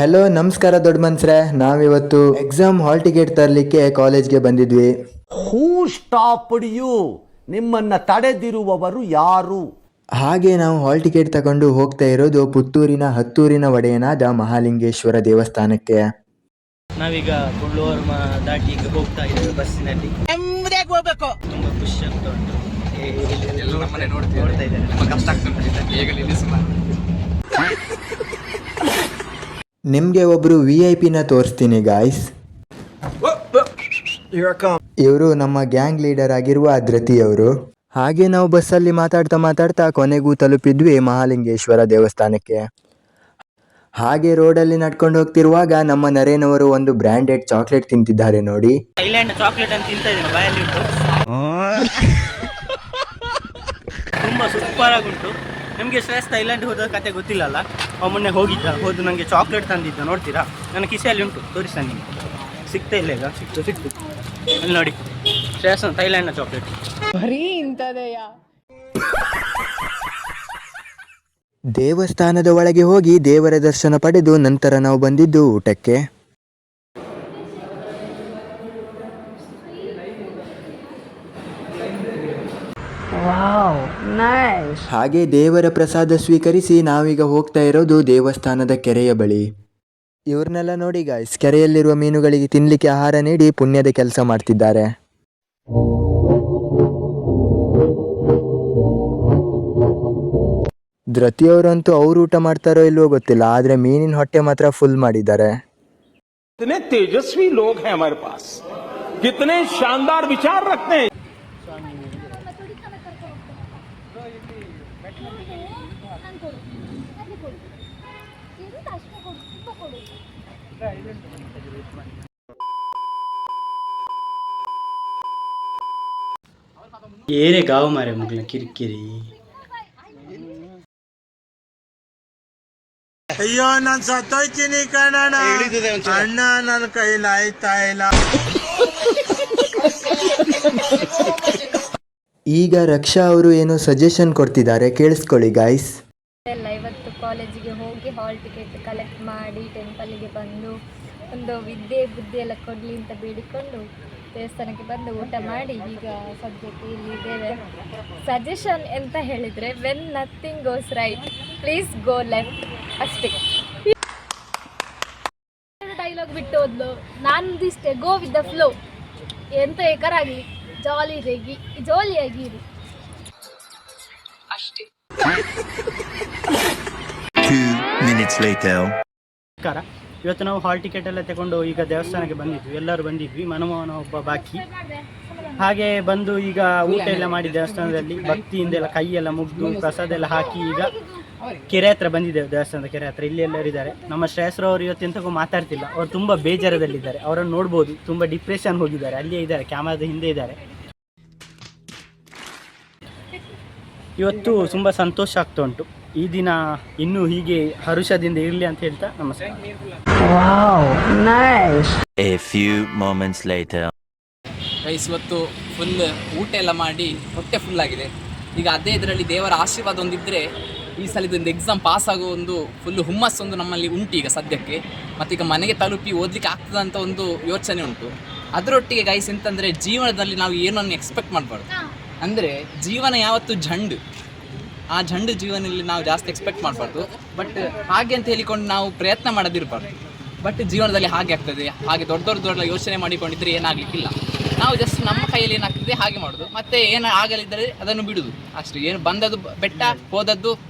Hello ನಮಸ್ಕಾರ ದೊಡ್ಡ ಮನ್ಸ್ರೆ. ನಾವಿವತ್ತು ಎಕ್ಸಾಮ್ ಹಾಲ್ ಟಿಕೆಟ್ ತರಲಿಕ್ಕೆ ಕಾಲೇಜ್ಗೆ ಬಂದಿದ್ವಿ. ಹೂ ಸ್ಟಾಪ್ ಯು ನಿಮ್ಮನ್ನ ತಡೆದಿರುವವರು ಯಾರು? ಹಾಗೆ ನಾವು ಹಾಲ್ ಟಿಕೆಟ್ ತಗೊಂಡು ಹೋಗ್ತಾ ಇರೋದು ಪುತ್ತೂರಿನ ಹತ್ತೂರಿನ ಒಡೆಯನಾದ ಮಹಾಲಿಂಗೇಶ್ವರ ದೇವಸ್ಥಾನಕ್ಕೆ. ನಾವೀಗ ದಾಟಿ ಈಗ ಹೋಗ್ತಾ ಇದ್ದೇವೆ ಬಸ್ಸಿನಲ್ಲಿ ಹೋಗ್ಬೇಕು. ತುಂಬಾ ಖುಷಿ ಆಗ್ತಾ ಉಂಟು. ಏ, ಇಲ್ಲಿ ನೋಡ್ತಾ ನೋಡ್ತಾ ಇದ್ದಾರೆ. ನಿಮ್ಗೆ ಒಬ್ರು ವಿ ಐ ಪಿನ ತೋರಿಸ್ತೀನಿ ಗಾಯ್ಸ್ ಇವರು ನಮ್ಮ ಗ್ಯಾಂಗ್ ಲೀಡರ್ ಆಗಿರುವ ಧೃತಿ ಅವರು. ಹಾಗೆ ನಾವು ಬಸ್ಸಲ್ಲಿ ಮಾತಾಡ್ತಾ ಮಾತಾಡ್ತಾ ಕೊನೆಗೂ ತಲುಪಿದ್ವಿ ಮಹಾಲಿಂಗೇಶ್ವರ ದೇವಸ್ಥಾನಕ್ಕೆ. ಹಾಗೆ ರೋಡಲ್ಲಿ ನಡ್ಕೊಂಡು ಹೋಗ್ತಿರುವಾಗ ನಮ್ಮ ನರೇನವರು ಒಂದು ಬ್ರ್ಯಾಂಡೆಡ್ ಚಾಕ್ಲೇಟ್ ತಿಂತಿದ್ದಾರೆ ನೋಡಿ. ಥೈಲ್ಯಾಂಡ್ ಚಾಕ್ಲೇಟ್ ಅಂತ ತಿಂತಾ ತುಂಬಾ ಸೂಪರ್ ಆಗುಂಟು ನಿಮಗೆ ಶ್ರೇಷ್ಠ ಥೈಲ್ಯಾಂಡ್ ಹೋದ ಕತೆ ಗೊತ್ತಿಲ್ಲಲ್ಲ? ಅವ ಮೊನ್ನೆ ಹೋಗಿದ್ದ ಹೋದು ನನಗೆ ಚಾಕ್ಲೇಟ್ ತಂದಿದ್ದ ನೋಡ್ತೀರಾ? ನನ್ನ ಕಿಸೆಯಲ್ಲಿ ಉಂಟು ತೋರಿಸ್ತಾನೆ ನಿಮಗೆ. ಸಿಗ್ತಾ ಇಲ್ಲ ಈಗ ಸಿಕ್ತು ಸಿಕ್ತು ಅಲ್ಲಿ ನೋಡಿ ಶ್ರೇಷ್ಠ ಥೈಲ್ಯಾಂಡ್ನ ಚಾಕ್ಲೇಟ್ ಬರೀ ದೇವಸ್ಥಾನದ ಒಳಗೆ ಹೋಗಿ ದೇವರ ದರ್ಶನ ಪಡೆದು ನಂತರ ನಾವು ಬಂದಿದ್ದು ಊಟಕ್ಕೆ. ಹಾಗೆ ದೇವರ ಪ್ರಸಾದ ಸ್ವೀಕರಿಸಿ ನಾವೀಗ ಹೋಗ್ತಾ ಇರೋದು ದೇವಸ್ಥಾನದ ಕೆರೆಯ ಬಳಿ ಇವ್ರನ್ನೆಲ್ಲ ನೋಡಿ ಗಾಯ್ಸ್ ಕೆರೆಯಲ್ಲಿರುವ ಮೀನುಗಳಿಗೆ ತಿನ್ಲಿಕ್ಕೆ ಆಹಾರ ನೀಡಿ ಪುಣ್ಯದ ಕೆಲಸ ಮಾಡ್ತಿದ್ದಾರೆ ಧೃತಿಯವರಂತೂ ಅವ್ರು ಊಟ ಮಾಡ್ತಾರೋ ಇಲ್ವೋ ಗೊತ್ತಿಲ್ಲ ಆದ್ರೆ ಮೀನಿನ ಹೊಟ್ಟೆ ಮಾತ್ರ ಫುಲ್ ಮಾಡಿದ್ದಾರೆ कितने तेजस्वी लोग हैं हमारे पास कितने शानदार विचार रखते हैं ಏರೆ ಗಾವು ಮಾರೆ ಮಗಳ ಕಿರಿಕಿರಿ. ಅಯ್ಯೋ ನಾನು ಸತ್ತೋಯ್ತೀನಿ ಕಣ ಅಣ್ಣ ನನ್ನ ಕೈಲಾಯ್ತಾ ಇಲ್ಲ. ಈಗ ರಕ್ಷಾ ಅವರು ಏನೋ ಸಜೆಷನ್ ಕೊಡ್ತಿದ್ದಾರೆ? ಕೇಳಿಸ್ಕೊಳ್ಳಿ ಗಾಯ್ಸ್ ಎಲ್ಲ ಇವತ್ತು ಕಾಲೇಜಿಗೆ ಹೋಗಿ ಹಾಲ್ ಟಿಕೆಟ್ ಕಲೆಕ್ಟ್ ಮಾಡಿ ಟೆಂಪಲ್ಗೆ ಬಂದು, ಒಂದು ವಿದ್ಯೆ ಬುದ್ಧಿ ಎಲ್ಲ ಕೊಡಲಿ ಅಂತ ಬೇಡಿಕೊಂಡು ದೇವಸ್ಥಾನಕ್ಕೆ ಬಂದು ಊಟ ಮಾಡಿ. ಈಗ ಸದ್ಯಕ್ಕೆ ಇಲ್ಲಿದ್ದೇವೆ ಸಜೆಷನ್ ಎಂತ ಹೇಳಿದರೆ when nothing goes right please go left ಅಷ್ಟೇ. ಡೈಲಾಗ್ ಬಿಟ್ಟು ಹೋದ್ಲು. ಇಷ್ಟೇ ಗೋ ವಿತ್ ದ ಫ್ಲೋ ಎಂತ ಬೇಕಾರಾಗಲಿ ಜಾಲಿ ರೇಗಿ ಜಾಲಿಯಾಗಿ ಇರಿ. ಅಷ್ಟೇ. Minutes later. ನಮಸ್ಕಾರ. ಇವತ್ತು ನಾವು ಹಾಲ್ ಟಿಕೆಟ್ ಎಲ್ಲ ತಗೊಂಡು ಈಗ ದೇವಸ್ಥಾನಕ್ಕೆ ಬಂದಿದ್ವಿ. ಎಲ್ಲರೂ ಬಂದಿದ್ವಿ. ಮನಮೋಹನ ಒಬ್ಬ ಬಾಕಿ. ಹಾಗೆ ಬಂದು ಈಗ ಊಟ ಎಲ್ಲ ಮಾಡಿ ದೇವಸ್ಥಾನದಲ್ಲಿ ಭಕ್ತಿಯಿಂದ ಎಲ್ಲ ಕೈ ಎಲ್ಲ ಮುಗ್ದು ಪ್ರಸಾದ ಎಲ್ಲ ಹಾಕಿ ಈಗ ಕೆರೆ ಹತ್ರ ಬಂದಿದ್ದೇವೆ ದೇವಸ್ಥಾನದ ಕೆರೆ ಹತ್ರ. ಇಲ್ಲಿ ಎಲ್ಲರೂ ಇದ್ದಾರೆ. ನಮ್ಮ ಶ್ರೇಯಸ್ರು ಅವರು ಇವತ್ತು ಎಂತಕ್ಕೂ ಮಾತಾಡ್ತಿಲ್ಲ. ಅವ್ರು ತುಂಬಾ ಬೇಜಾರದಲ್ಲಿದ್ದಾರೆ. ಅವರನ್ನು ನೋಡ್ಬೋದು. ತುಂಬಾ ಡಿಪ್ರೆಷನ್ ಹೋಗಿದ್ದಾರೆ. ಅಲ್ಲಿಯೇ ಇದ್ದಾರೆ. ಕ್ಯಾಮರಾದ ಹಿಂದೆ ಇದ್ದಾರೆ. ಇವತ್ತು ತುಂಬಾ ಸಂತೋಷ ಆಗ್ತಾ ಉಂಟು. ಈ ದಿನ ಇನ್ನೂ ಹೀಗೆ ಹರುಷದಿಂದ ಇರಲಿ ಅಂತ ಹೇಳ್ತಾ ನಮಸ್ಕಾರ. ಗೈಸ್ ಇವತ್ತು ಫುಲ್ ಊಟ ಎಲ್ಲ ಮಾಡಿ ಹೊಟ್ಟೆ ಫುಲ್ ಆಗಿದೆ. ಈಗ ಅದೇ ಇದರಲ್ಲಿ ದೇವರ ಆಶೀರ್ವಾದ ಒಂದಿದ್ರೆ ಈ ಸಲದಿಂದ ಎಕ್ಸಾಮ್ ಪಾಸ್ ಆಗೋ ಒಂದು ಫುಲ್ ಹುಮ್ಮಸ್ಸೊಂದು ನಮ್ಮಲ್ಲಿ ಉಂಟು ಈಗ ಸದ್ಯಕ್ಕೆ. ಮತ್ತೀಗ ಮನೆಗೆ ತಲುಪಿ ಓದಲಿಕ್ಕೆ ಆಗ್ತದೆ ಅಂತ ಒಂದು ಯೋಚನೆ ಉಂಟು. ಅದರೊಟ್ಟಿಗೆ ಗೈಸ್ ಎಂತಂದರೆ ಜೀವನದಲ್ಲಿ ನಾವು ಏನನ್ನು ಎಕ್ಸ್ಪೆಕ್ಟ್ ಮಾಡಬಾರ್ದು. ಅಂದರೆ ಜೀವನ ಯಾವತ್ತು ಜಂಡು. ಆ ಜಂಡು ಜೀವನದಲ್ಲಿ ನಾವು ಜಾಸ್ತಿ ಎಕ್ಸ್ಪೆಕ್ಟ್ ಮಾಡಬಾರ್ದು. ಬಟ್ ಹಾಗೆ ಅಂತ ಹೇಳಿಕೊಂಡು ನಾವು ಪ್ರಯತ್ನ ಮಾಡೋದಿರಬಾರ್ದು. ಬಟ್ ಜೀವನದಲ್ಲಿ ಹಾಗೆ ಆಗ್ತದೆ. ಹಾಗೆ ದೊಡ್ಡ ದೊಡ್ಡ ದೊಡ್ಡ ಯೋಚನೆ ಮಾಡಿಕೊಂಡಿದ್ರೆ ಏನಾಗಲಿಕ್ಕಿಲ್ಲ. ನಾವು ಜಸ್ಟ್ ನಮ್ಮ ಕೈಯಲ್ಲಿ ಏನಾಗ್ತದೆ ಹಾಗೆ ಮಾಡೋದು. ಮತ್ತೆ ಏನು ಆಗಲಿದ್ದರೆ ಅದನ್ನು ಬಿಡುದು. ಅಷ್ಟೇ. ಏನು ಬಂದದ್ದು ಬೆಟ್ಟ ಹೋದದ್ದು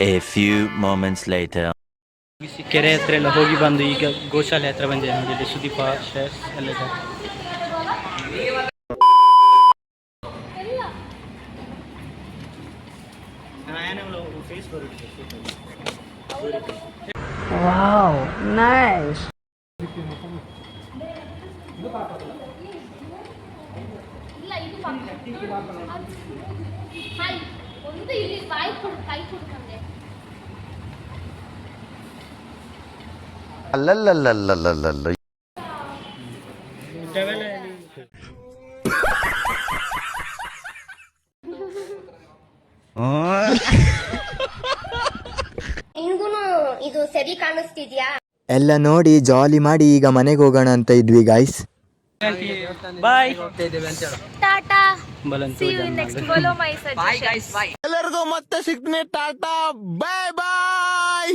A few moments later. ಕೆರೆ ಹತ್ರ ಎಲ್ಲ ಹೋಗಿ ಬಂದು ಈಗ ಗೋಶಾಲೆ ಹತ್ರ ಬಂದಿದೆ ಸುದೀಪ ಶೇರ್ಸ್ ಎಲ್ಲ ಇದೆ. Wow, nice. ಬಾಯಿ ಕೊಡು ಕೈ ಕೊಡ್ಕೊಂಡೆ ನಿನ್ಗೂನು ಇದು ಸರಿ ಕಾಣಿಸ್ತಿದ್ಯಾ? ಎಲ್ಲ ನೋಡಿ ಜಾಲಿ ಮಾಡಿ ಈಗ ಮನೆಗೆ ಹೋಗೋಣ ಅಂತ ಇದ್ವಿ ಗಾಯ್ಸ್ ಬಾಯ್ ಟಾಟಾ. ಎಲ್ಲರಿಗೂ ಮತ್ತೆ ಸಿಗ್ತೀನಿ ಟಾಟಾ. ಬಾಯ್ ಬಾಯ್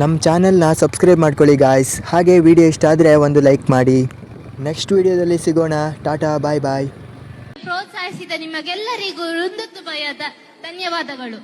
ನಮ್ಮ ಚಾನೆಲ್ನ ಸಬ್ಸ್ಕ್ರೈಬ್ ಮಾಡ್ಕೊಳ್ಳಿ ಗಾಯ್ಸ್ ಹಾಗೆ ವಿಡಿಯೋ ಇಷ್ಟ ಆದರೆ ಒಂದು ಲೈಕ್ ಮಾಡಿ. ನೆಕ್ಸ್ಟ್ ವಿಡಿಯೋದಲ್ಲಿ ಸಿಗೋಣ. ಟಾಟಾ ಬಾಯ್ ಬಾಯ್ ಪ್ರೋತ್ಸಾಹಿಸಿದ ನಿಮಗೆಲ್ಲರಿಗೂ ಹೃದಯ ಧನ್ಯವಾದಗಳು.